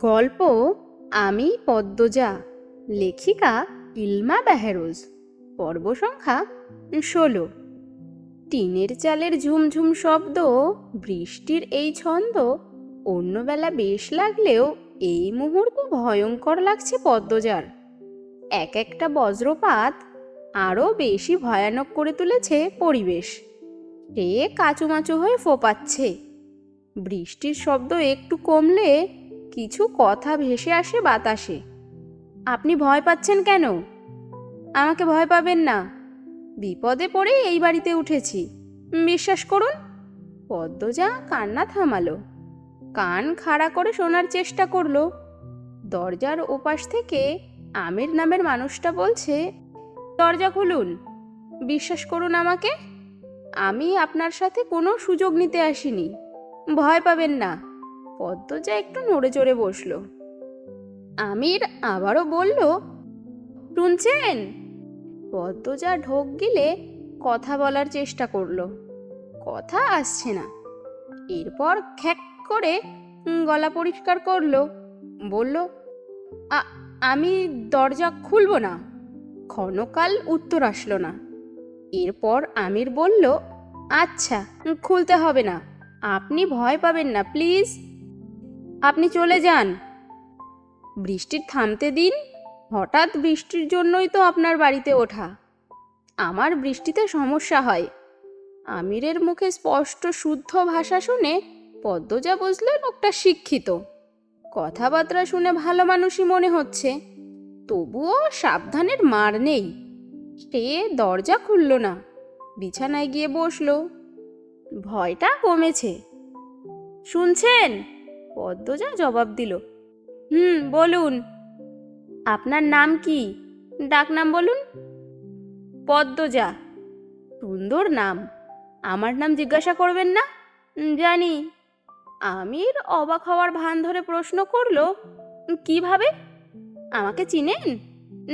গল্প আমি পদ্মজা, লেখিকা ইলমা বেহেরোজ, পর্ব সংখ্যা ষোলো। টিনের চালের ঝুমঝুম শব্দ, বৃষ্টির এই ছন্দ, অন্যবেলা বেশ লাগলেও এই মুহূর্ত ভয়ঙ্কর লাগছে পদ্মজার। এক একটা বজ্রপাত আরও বেশি ভয়ানক করে তুলেছে পরিবেশ। এ কাচুমাচু হয়ে ফোপাচ্ছে। বৃষ্টির শব্দ একটু কমলে কিছু কথা ভেসে আসে বাতাসে। আপনি ভয় পাচ্ছেন কেন? আমাকে ভয় পাবেন না। বিপদে পড়ে এই বাড়িতে উঠেছি। বিশ্বাস করুন পদ্মজা কান্না থামালো। কান খাড়া করে শোনার চেষ্টা করল। দরজার ওপাশ থেকে আমির নামের মানুষটা বলছে, দরজা খুলুন। বিশ্বাস করুন আমাকে, আমি আপনার সাথে কোনো সুযোগ নিতে আসিনি। ভয় পাবেন না। পদ্মজা একটু নড়ে চড়ে বসল। আমির আবারও বলল, শুনছেন? পদ্মজা ঢোক গিলে কথা বলার চেষ্টা করল। কথা আসছে না। এরপর খ্যাক করে গলা পরিষ্কার করল। বলল, "আ- আমি দরজা খুলব না। ক্ষণকাল উত্তর আসলো না। এরপর আমির বলল আচ্ছা খুলতে হবে না। আপনি ভয় পাবেন না, প্লিজ। আপনি চলে যান। বৃষ্টির থামতে দিন, হঠাৎ বৃষ্টির জন্যই তো আপনার বাড়িতে ওঠা। আমার বৃষ্টিতে সমস্যা হয়। আমিরের মুখে স্পষ্ট শুদ্ধ ভাষা শুনে পদ্মজা বুঝলো লোকটা শিক্ষিত। কথাবার্তা শুনে ভালো মানুষই মনে হচ্ছে। তবুও সাবধানের মার নেই। সে দরজা খুলল না, বিছানায় গিয়ে বসল। ভয়টা কমেছে। শুনছেন? পদ্মজা জবাব দিল হুম বলুন। আপনার নাম কি? ডাক নাম বলুন। পদ্মজা। সুন্দর নাম। আমার নাম জিজ্ঞাসা করবেন না? জানি। আমির অবাক হওয়ার ভান ধরে প্রশ্ন করল "উম, কীভাবে? আমাকে চিনেন?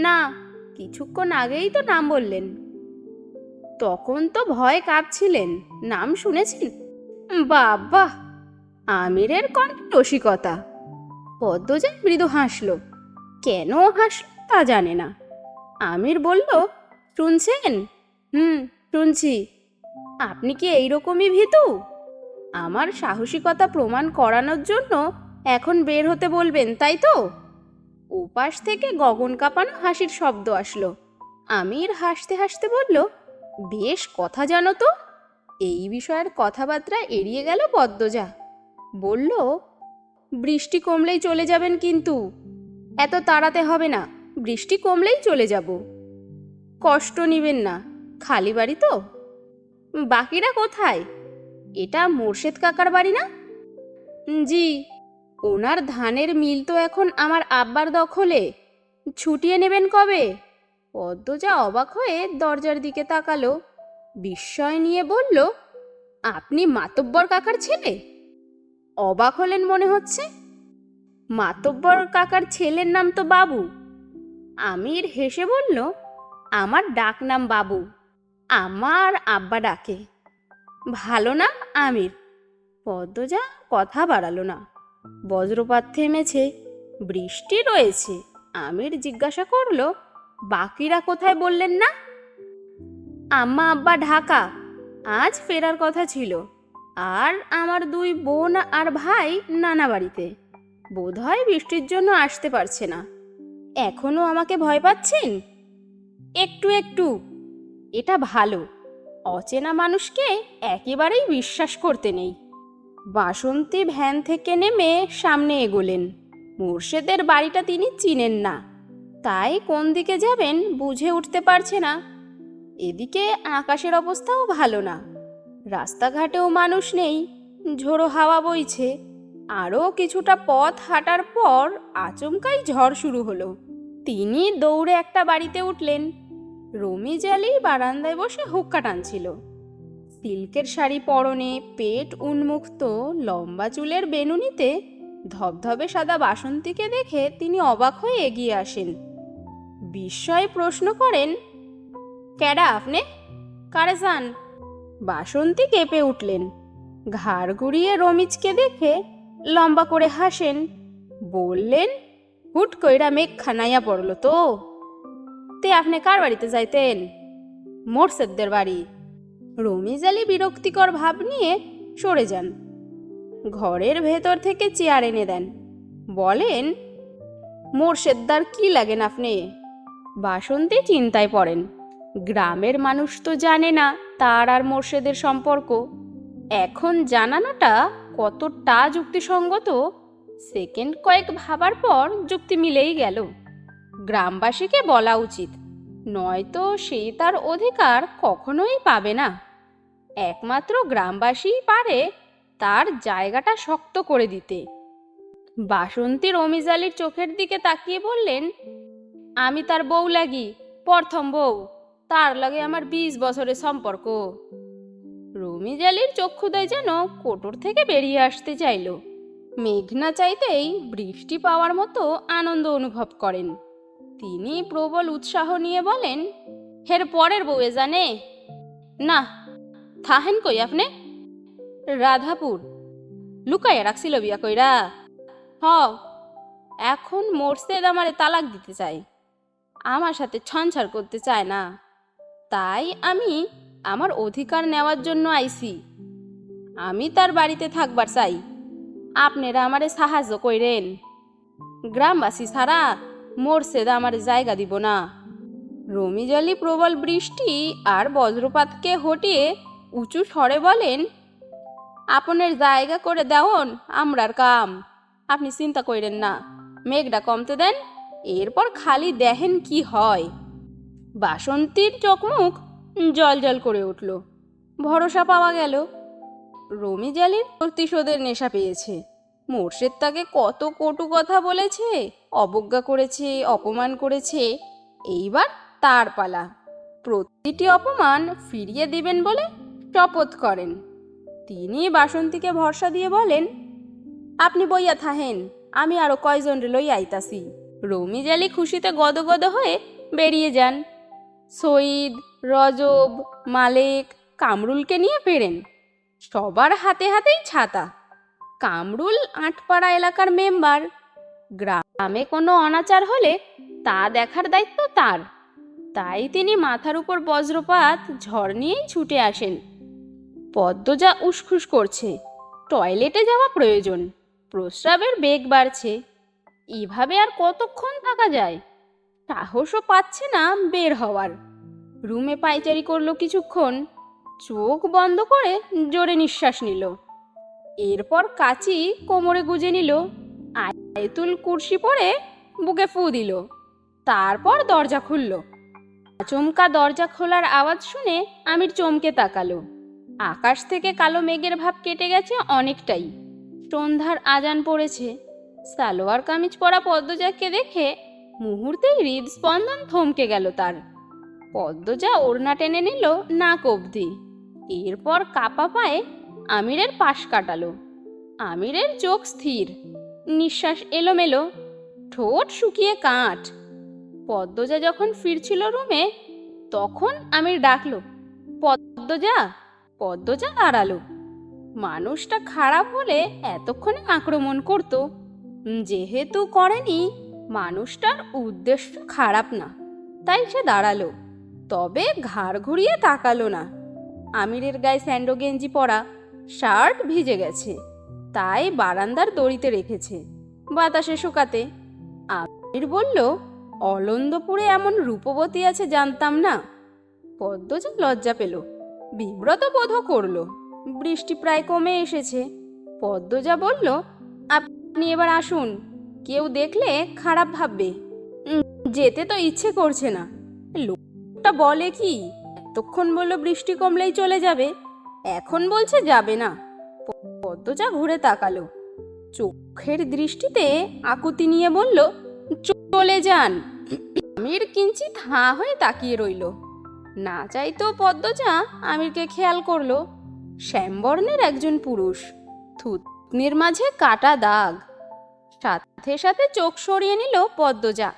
না কিছুক্ষণ আগেই তো নাম বললেন। তখন তো ভয় কাঁপছিলেন নাম শুনেছেন? বাবা আমিরের কণ্ঠ রসিকতা। পদ্মজা মৃদু হাসল। কেন হাসল তা জানে না। আমির বলল, শুনছেন? হুম, শুনছি। আপনি কি এইরকমই ভীতু? আমার সাহসিকতা প্রমাণ করানোর জন্য এখন বের হতে বলবেন, তাই তো? ওপাশ থেকে গগন কাঁপানো হাসির শব্দ আসলো। আমির হাসতে হাসতে বলল, বেশ কথা জানো তো। এই বিষয়ের কথাবার্তা এড়িয়ে গেল পদ্মজা। বলল, বৃষ্টি কমলেই চলে যাবেন কিন্তু। এত তাড়াতে হবে না, বৃষ্টি কমলেই চলে যাব। কষ্ট নিবেন না, খালি বাড়ি তো। বাকিরা কোথায়? এটা মোর্শেদ কাকার বাড়ি না? জি, ওনার ধানের মিল তো এখন আমার আব্বার দখলে। ছুটিয়ে নেবেন কবে? পদ্মজা অবাক হয়ে দরজার দিকে তাকালো, বিস্ময় নিয়ে বলল, আপনি মাতব্বর কাকার ছেলে? অবাক হলেন মনে হচ্ছে। মাতব্বর কাকার ছেলের নাম তো বাবু। আমির হেসে বলল, আমার ডাক নাম বাবু। আমার আব্বা ডাকে। ভালো নাম আমির। পদ্মজা কথা বাড়ালো না। বজ্রপাত থেমেছে। বৃষ্টি রয়েছে। আমির জিজ্ঞাসা করল, বাকিরা কোথায় বললেন না? আম্মা, আব্বা ঢাকা। আজ ফেরার কথা ছিল। আর আমার দুই বোন আর ভাই নানা বাড়িতে। বোধহয় বৃষ্টির জন্য আসতে পারছে না। এখনও আমাকে ভয় পাচ্ছেন? একটু একটু। এটা ভালো। অচেনা মানুষকে একেবারেই বিশ্বাস করতে নেই। বাসন্তী ভ্যান থেকে নেমে সামনে এগোলেন। মোর্শেদের বাড়িটা তিনি চিনেন না। তাই কোন দিকে যাবেন বুঝে উঠতে পারছে না। এদিকে আকাশের অবস্থাও ভালো না। রাস্তাঘাটেও মানুষ নেই, ঝোড়ো হাওয়া বইছে। আরও কিছুটা পথ হাঁটার পর আচমকাই ঝড় শুরু হলো। তিনি দৌড়ে একটা বাড়িতে উঠলেন। রমি আলী বারান্দায় বসে হুক্কা টানছিল। সিল্কের শাড়ি পরনে পেট উন্মুক্ত লম্বা চুলের বেনুনিতে ধবধবে সাদা বাসন্তীকে দেখে তিনি অবাক হয়ে এগিয়ে আসেন। বিস্ময়ে প্রশ্ন করেন, ক্যাডা আপনি? কারে যান? বাসন্তী কেঁপে উঠলেন। ঘাড় ঘুরিয়ে রমিজকে দেখে লম্বা করে হাসেন। বললেন, হুট কইরা মেঘ খানাইয়া পড়ল তো। তে আপনি কার বাড়িতে যাইতেন? মোরসেদদের বাড়ি। রমিজ আলী বিরক্তিকর ভাব নিয়ে সরে যান। ঘরের ভেতর থেকে চেয়ার এনে দেন। বলেন, মোরশেদ্দার কি লাগেন আপনি? বাসন্তী চিন্তায় পড়েন। গ্রামের মানুষ তো জানে না তার আর মোর্শেদের সম্পর্ক। এখন জানানোটা কতটা যুক্তিসঙ্গত সেকেন্ড কয়েক ভাবার পর যুক্তি মিলেই গেল। গ্রামবাসীকে বলা উচিত, নয়তো সে তার অধিকার কখনোই পাবে না। একমাত্র গ্রামবাসীই পারে তার জায়গাটা শক্ত করে দিতে। বাসন্তী রমিজ আলীর চোখের দিকে তাকিয়ে বললেন, আমি তার বউ লাগি, প্রথম বউ। তার লাগে আমার বিশ বছরের সম্পর্ক। রমিজ আলীর চক্ষুদয় যেন কোটর থেকে বেরিয়ে আসতে চাইল। মেঘনা চাইতেই বৃষ্টি পাওয়ার মতো আনন্দ অনুভব করেন। তিনি প্রবল উৎসাহ নিয়ে বলেন, হের পরের বউয়ে জানে। না, থাহেন কই আপনি? রাধাপুর। লুকাইয়া রাখছিল বিয়া কইরা। হ, এখন মোরসেদ আমারে তালাক দিতে চায়। আমার সাথে ছঞ্ছার করতে চায় না। তাই আমি আমার অধিকার নেওয়ার জন্য আইসি আমি তার বাড়িতে থাকবার চাই। আপনারা আমারে সাহায্য কইরেন। গ্রামবাসী ছাড়া মোরসেদ আমার জায়গা দিব না। রমিজালি প্রবল বৃষ্টি আর বজ্রপাতকে হটিয়ে উঁচু স্বরে বলেন, আপনের জায়গা করে দেওন আমরার কাম। আপনি চিন্তা কইরেন না। মেঘটা কমতে দেন, এরপর খালি দেখেন কি হয়। বাসন্তীর চোখমুখ জল জল করে উঠল। ভরসা পাওয়া গেল। রমি রমিজালির প্রতিশোধের নেশা পেয়েছে। মোর্শেদ তাকে কত কটু কথা বলেছে, অবজ্ঞা করেছে, অপমান করেছে, এইবার তার পালা। প্রতিটি অপমান ফিরিয়ে দিবেন বলে শপথ করেন। তিনি বাসন্তীকে ভরসা দিয়ে বলেন, আপনি বইয়া থাহেন, আমি আরও কয়জন লই আইতাছি রমিজ আলী খুশিতে গদগদ হয়ে বেরিয়ে যান। সঈদ রজব, মালেক কামরুলকে নিয়ে ফেরেন। সবার হাতে হাতেই ছাতা। কামরুল আটপাড়া এলাকার মেম্বার। গ্রামে কোনো অনাচার হলে তা দেখার দায়িত্ব তার। তাই তিনি মাথার উপর বজ্রপাত, ঝড় নিয়েই ছুটে আসেন। পদ্মজা উসখুস করছে, টয়লেটে যাওয়া প্রয়োজন, প্রস্রাবের বেগ বাড়ছে। এভাবে আর কতক্ষণ থাকা যায়? সাহসও পাচ্ছে না বের হওয়ার। রুমে পাইচারি করল কিছুক্ষণ, চোখ বন্ধ করে জোরে নিঃশ্বাস নিল। এরপর কাচি কোমরে গুজে নিল, আয়তুল কুর্সি পরে বুকে ফু দিল, তারপর দরজা খুলল। আচমকা দরজা খোলার আওয়াজ শুনে আমির চমকে তাকালো। আকাশ থেকে কালো মেঘের ভাব কেটে গেছে অনেকটাই। সন্ধ্যার আজান পড়েছে। সালোয়ার কামিজ পরা পদ্মজাকে দেখে মুহূর্তেই হৃদস্পন্দন থমকে গেল তার। পদ্মজা ওড়না টেনে নিল নাক অবধি। এরপর কাপা পায়ে আমিরের পাশ কাটালো। আমিরের চোখ স্থির, নিঃশ্বাস এলোমেলো, ঠোঁট শুকিয়ে কাঠ পদ্মজা যখন ফিরছিল রুমে, তখন আমির ডাকলো, পদ্মজা পদ্মজা দাঁড়াল। মানুষটা খারাপ হলে এতক্ষণে আক্রমণ করত। যেহেতু করেনি মানুষটার উদ্দেশ্য খারাপ না, তাই সে দাঁড়াল। তবে ঘাড় ঘুরিয়ে তাকালো না। আমিরের গায়ে স্যান্ডো গেঞ্জি পরা শার্ট ভিজে গেছে, তাই বারান্দার দড়িতে রেখেছে, বাতাসে শুকাতে। আমির বলল, অলন্দপুরে এমন রূপবতী আছে জানতাম না। পদ্মজা লজ্জা পেল, বিব্রত বোধও করল, বৃষ্টি প্রায় কমে এসেছে। পদ্মজা বলল, আপনি এবার আসুন। কেউ দেখলে খারাপ ভাববে। যেতে তো ইচ্ছে করছে না। লোকটা বলে কি, এতক্ষণ বলল বৃষ্টি কমলেই চলে যাবে। এখন বলছে যাবে না। পদ্মজা ঘুরে তাকালো। চোখের দৃষ্টিতে আকুতি নিয়ে বলল, চলে যান। আমির কিঞ্চিত হাঁ হয়ে তাকিয়ে রইল। না চাইতেও পদ্মজা আমিরকে খেয়াল করল। শ্যামবর্ণের একজন পুরুষ। থুতনির মাঝে কাটা দাগ। সাথে সাথে চোখ সরিয়ে নিল পদ্মজা।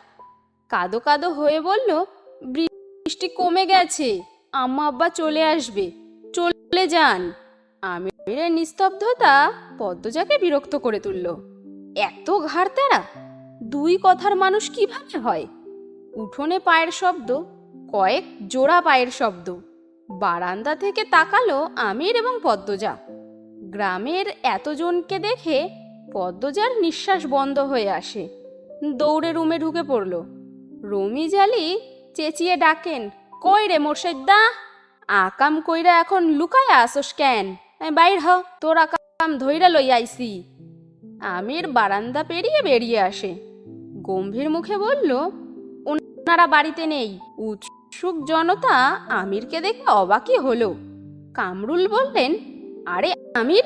কাদো কাদো হয়ে বলল, বৃষ্টি কমে গেছে, আম্মা আব্বা চলে আসবে, চলে যান। আমিরের নিস্তব্ধতা পদ্মজাকে বিরক্ত করে তুলল। এত ঘাড় তেরা দুই কথার মানুষ কীভাবে হয়? উঠোনে পায়ের শব্দ, কয়েক জোড়া পায়ের শব্দ। বারান্দা থেকে তাকালো আমির এবং পদ্মজা। গ্রামের এতজনকে দেখে পদ্মজার নিঃশ্বাস বন্ধ হয়ে আসে। দৌড়ে রুমে ঢুকে পড়ল। রুমি জালি চেঁচিয়ে ডাকেন, কই রে মোর্শেদা? আকাম কইরা এখন লুকায় আসোস এই বাইর হ, তোর আকাম ধইরা লই আইসি আমির বারান্দা পেরিয়ে বেরিয়ে আসে। গম্ভীর মুখে বলল ওনারা বাড়িতে নেই। উৎসুক জনতা আমিরকে দেখে অবাকই হলো। কামরুল বললেন, আরে আমির,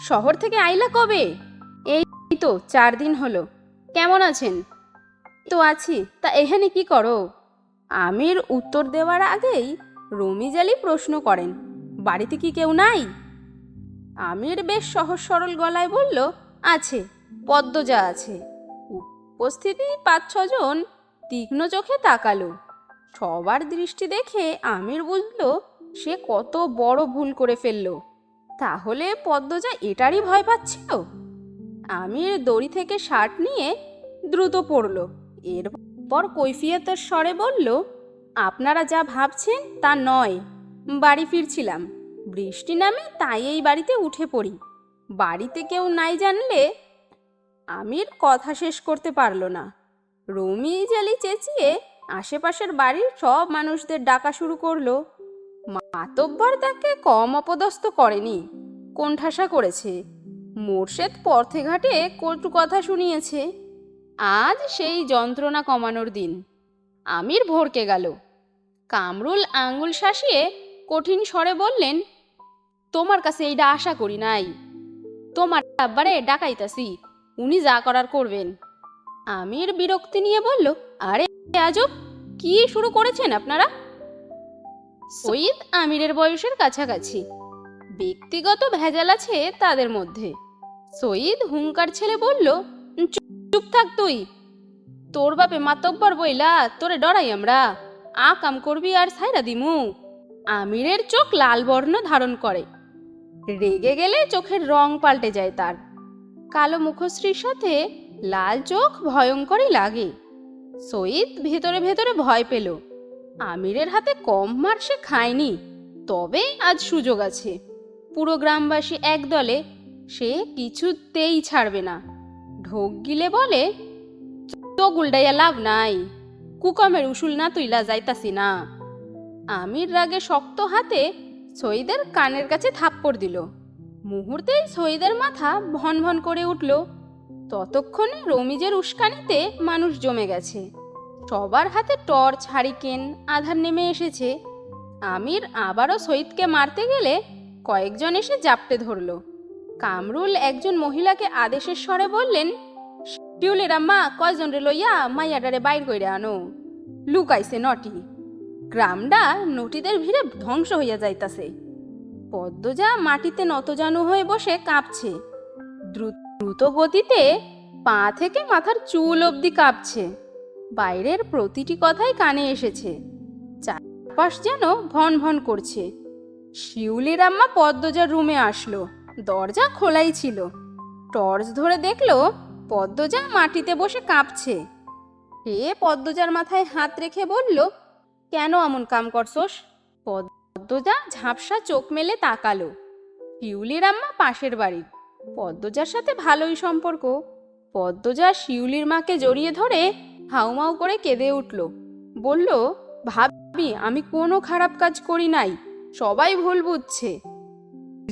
শহর থেকে আইলা কবে? এই তো, চার দিন হলো। কেমন আছেন? তো আছি, তা এখানে কি করো? আমির উত্তর দেওয়ার আগেই রমিজালি প্রশ্ন করেন, বাড়িতে কি কেউ নাই? আমির বেশ সহজ সরল গলায় বলল, আছে, পদ্মজা আছে। উপস্থিতি পাঁচ ছজন তীক্ষ্ণ চোখে তাকালো। সবার দৃষ্টি দেখে আমির বুঝল, সে কত বড় ভুল করে ফেলল। তাহলে পদ্মজা এটারই ভয় পাচ্ছিল? আমির দড়ি থেকে শার্ট নিয়ে দ্রুত পড়ল। এরপর কৈফিয়তের স্বরে বলল, আপনারা যা ভাবছেন তা নয়। বাড়ি ফিরছিলাম। বৃষ্টি নামে তাই এই বাড়িতে উঠে পড়ি। বাড়িতে কেউ নাই জানলে আমির কথা শেষ করতে পারল না। রমি জালি চেঁচিয়ে আশেপাশের বাড়ির সব মানুষদের ডাকা শুরু করল। মাতব্বর তাকে কম অপদস্থ করেনি। কোণঠাসা করেছে। মোর্শেদ পথে ঘাটে কটু কথা শুনিয়েছে। আজ সেই যন্ত্রণা কমানোর দিন। আমির ভরকে গেল। কামরুল আঙ্গুল শাসিয়ে কঠিন স্বরে বললেন, তোমার কাছে এইটা আশা করি নাই। তোমার আব্বারে ডাকাইতাছি, উনি যা করার করবেন। আমির বিরক্তি নিয়ে বলল, আরে আজব, কি শুরু করেছেন আপনারা? সঈদ আমিরের বয়সের কাছাকাছি। ব্যক্তিগত ভেজাল আছে তাদের মধ্যে। সঈদ হুঙ্কার ছেলে বলল, "চুপ- থাক তুই। তোর বাপে মাতব্বর বইলা তোরে ডরাই আমরা। আ কাম করবি আর সাইরা দিমু। আমিরের চোখ লাল বর্ণ ধারণ করে। রেগে গেলে চোখের রং পাল্টে যায় তার। কালো মুখশ্রীর সাথে লাল চোখ ভয়ঙ্করই লাগে। সঈদ ভেতরে ভেতরে ভয় পেল। আমিরের হাতে কম মার সে খায়নি, তবে আজ সুযোগ আছে। পুরো গ্রামবাসী এক দলে সে কিছুতেই ছাড়বে না। ঢোক গিলে বলে, তো গুলডাইয়া লাভ নাই, কুকমের উসুল না তুইলা যাইতাছি না। আমির রাগে শক্ত হাতে সঈদের কানের কাছে থাপ্পড় দিল। মুহূর্তেই সঈদের মাথা ভন ভন করে উঠল। ততক্ষণে রমিজের উস্কানিতে মানুষ জমে গেছে। সবার হাতে টর্চ, হারিকেন, আধার নেমে এসেছে। আমির আবারও সঈদকে মারতে গেলে কয়েকজন এসে জাপটে ধরল। কামরুল একজন মহিলাকে আদেশের স্বরে বললেন শিউলের আম্মা কয়জন রে লইয়া মাইয়াডারে বাইর কইরে আনো? লুকাইছে নটি। গ্রামডা নটিদের ভিড়ে ধ্বংস হইয়া যাইতাছে। পদ্মজা মাটিতে নতজানু হয়ে বসে কাঁপছে। দ্রুত দ্রুত গতিতে পা থেকে মাথার চুল অবধি কাঁপছে। বাইরের প্রতিটি কথাই কানে এসেছে। চারপাশ যেন ভন ভন করছে শিউলির আম্মা পদ্মজার রুমে আসলো। দরজা খোলাই ছিল। টর্চ ধরে দেখল পদ্মজা মাটিতে বসে কাঁপছে। হে পদ্মজার মাথায় হাত রেখে বলল, কেন এমন কাম করছস? পদ্মজা ঝাপসা চোখ মেলে তাকালো। শিউলির আম্মা পাশের বাড়ির পদ্মজার সাথে ভালোই সম্পর্ক। পদ্মজা শিউলির মাকে জড়িয়ে ধরে হাউমাউ করে কেঁদে উঠল। বলল, ভাবি, আমি কোনো খারাপ কাজ করি নাই। সবাই ভুল বুঝছে।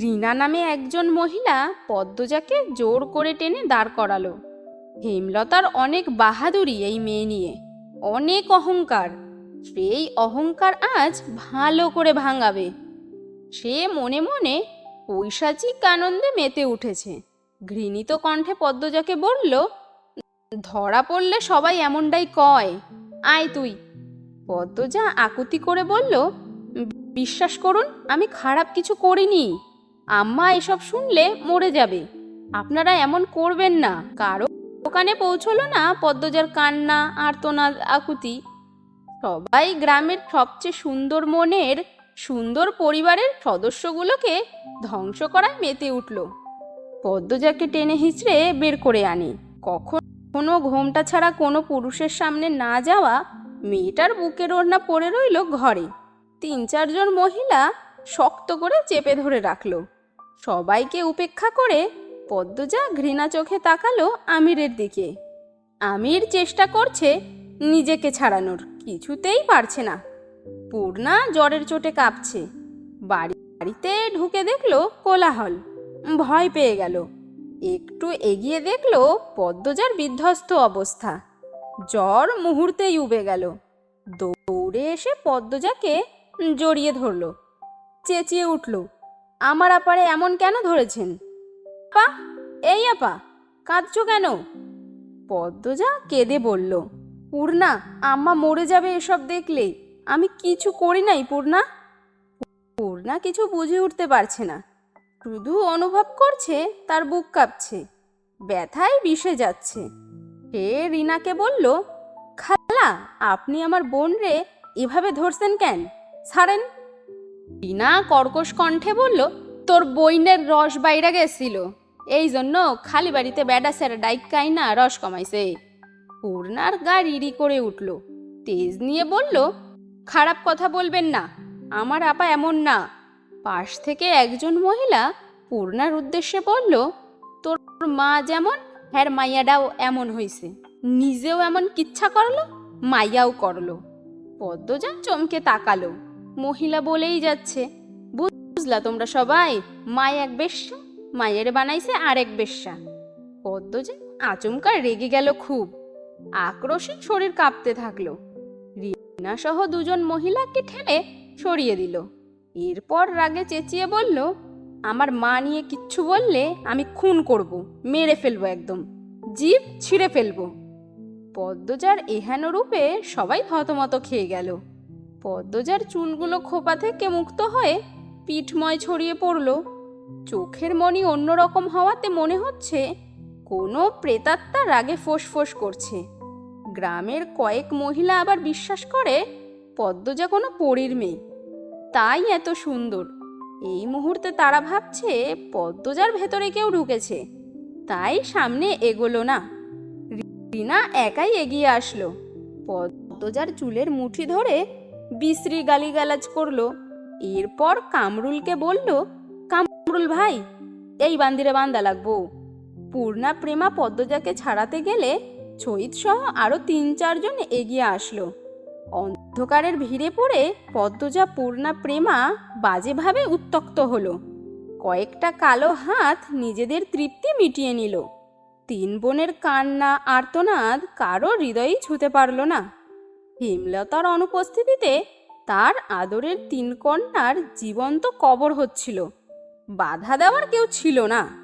রিনা নামে একজন মহিলা পদ্মজাকে জোর করে টেনে দাঁড় করালো। হেমলতার অনেক বাহাদুরি এই মেয়ে নিয়ে। অনেক অহংকার। সেই অহংকার আজ ভালো করে ভাঙাবে। সে মনে মনে পৈশাচিক আনন্দে মেতে উঠেছে। ঘৃণিত কণ্ঠে পদ্মজাকে বলল, ধরা পড়লে সবাই এমনটাই কয়। আয় তুই। পদ্মজা আকুতি করে বলল বিশ্বাস করুন, আমি খারাপ কিছু করিনি। আম্মা এসব শুনলে মরে যাবে। আপনারা এমন করবেন না। কারও দোকানে পৌঁছলো না পদ্মজার কান্না, আর্তনাদ, আকুতি। সবাই গ্রামের সবচেয়ে সুন্দর মনের, সুন্দর পরিবারের সদস্যগুলোকে ধ্বংস করায় মেতে উঠল। পদ্মজাকে টেনে হিঁচড়ে বের করে আনে। কখন কোনো ঘোমটা ছাড়া কোনো পুরুষের সামনে না যাওয়া মেয়েটার বুকের ওড়না পড়ে রইল ঘরে। তিন চারজন মহিলা শক্ত করে চেপে ধরে রাখল। সবাইকে উপেক্ষা করে পদ্মজা ঘৃণা চোখে তাকালো আমিরের দিকে। আমির চেষ্টা করছে নিজেকে ছাড়ানোর, কিছুতেই পারছে না। পূর্ণা জ্বরের চোটে কাঁপছে। বাড়ি, বাড়িতে ঢুকে দেখল কোলাহল, ভয় পেয়ে গেল। একটু এগিয়ে দেখল পদ্মজার বিধ্বস্ত অবস্থা। জ্বর মুহূর্তেই উবে গেল। দৌড়ে এসে পদ্মজাকে জড়িয়ে ধরলো, চেঁচিয়ে উঠল। আমার আপারে এমন কেন ধরেছেন? আপা, এই আপা, কাঁদছো কেন? পদ্মজা কেঁদে বলল, পূর্ণা, আম্মা মরে যাবে এসব দেখলে। আমি কিছু করি নাই, পূর্ণা। পূর্ণা কিছু বুঝে উঠতে পারছে না। শুধু অনুভব করছে, তার বুক কাঁপছে। ব্যথায় বিষে যাচ্ছে। হে রিনাকে বলল, খালা, আপনি আমার বোন রে, এভাবে ধরছেন কেন? ছাড়েন। রিনা কর্কশ কণ্ঠে বলল, তোর বইনের রস বাইরা গেছিল। এই জন্য খালি বাড়িতে বেডা স্যার ডাইকাই না রস কমাইছে। পূর্ণার গা রিরি করে উঠল। তেজ নিয়ে বলল, খারাপ কথা বলবেন না, আমার আপা এমন না। পাশ থেকে একজন মহিলা পূর্ণার উদ্দেশ্যে বলল, তোর মা যেমন, হ্যার মাইয়াটাও এমন হইছে। নিজেও এমন কিচ্ছা করল, মাইয়াও করল। পদ্মজা চমকে তাকালো। মহিলা বলেই যাচ্ছে। বুঝলা তোমরা সবাই, মায় এক বেশ্যা, মায়ের বানাইছে আরেক বেশ্যা। যে আচমকা রেগে গেল খুব। আক্রোশে শরীর কাঁপতে থাকল। রিনা সহ দুজন মহিলাকে ঠেলে সরিয়ে দিল। এরপর রাগে চেঁচিয়ে বলল, আমার মা নিয়ে কিচ্ছু বললে আমি খুন করব, মেরে ফেলব একদম। জিভ ছিঁড়ে ফেলব। পদ্মজার এহেন রূপে সবাই হতমত খেয়ে গেল। পদ্মজার চুলগুলো খোপা থেকে মুক্ত হয়ে পিঠময় ছড়িয়ে পড়ল। চোখের মনি অন্যরকম হওয়াতে মনে হচ্ছে কোনো প্রেতাত্মা রাগে ফোঁস করছে। গ্রামের কয়েক মহিলা আবার বিশ্বাস করে পদ্মজা কোনো পরীর মেয়ে। তাই এত সুন্দর। এই মুহূর্তে তারা ভাবছে পদ্মজার ভেতরে কেউ ঢুকেছে। তাই সামনে এগোলো না। রিনা একাই এগিয়ে আসলো। পদ্মজার চুলের মুঠি ধরে বিশ্রী গালিগালাজ করল, এরপর কামরুলকে বলল, কামরুল ভাই, এই বান্দিরে বান্দা লাগবো। পূর্ণা প্রেমা পদ্মজাকে ছাড়াতে গেলে ছইত সহ আরও তিন চারজন এগিয়ে আসলো। অন্ধকারের ভিড়ে পড়ে পদ্মজা, পূর্ণা, প্রেমা বাজেভাবে উত্তক্ত হলো। কয়েকটা কালো হাত নিজেদের তৃপ্তি মিটিয়ে নিল। তিন বোনের কান্না, আর্তনাদ কারও হৃদয়েই ছুতে পারল না। হেমলতার অনুপস্থিতিতে তার আদরের তিন কন্যার জীবন্ত কবর হচ্ছিল। বাধা দেওয়ার কেউ ছিল না।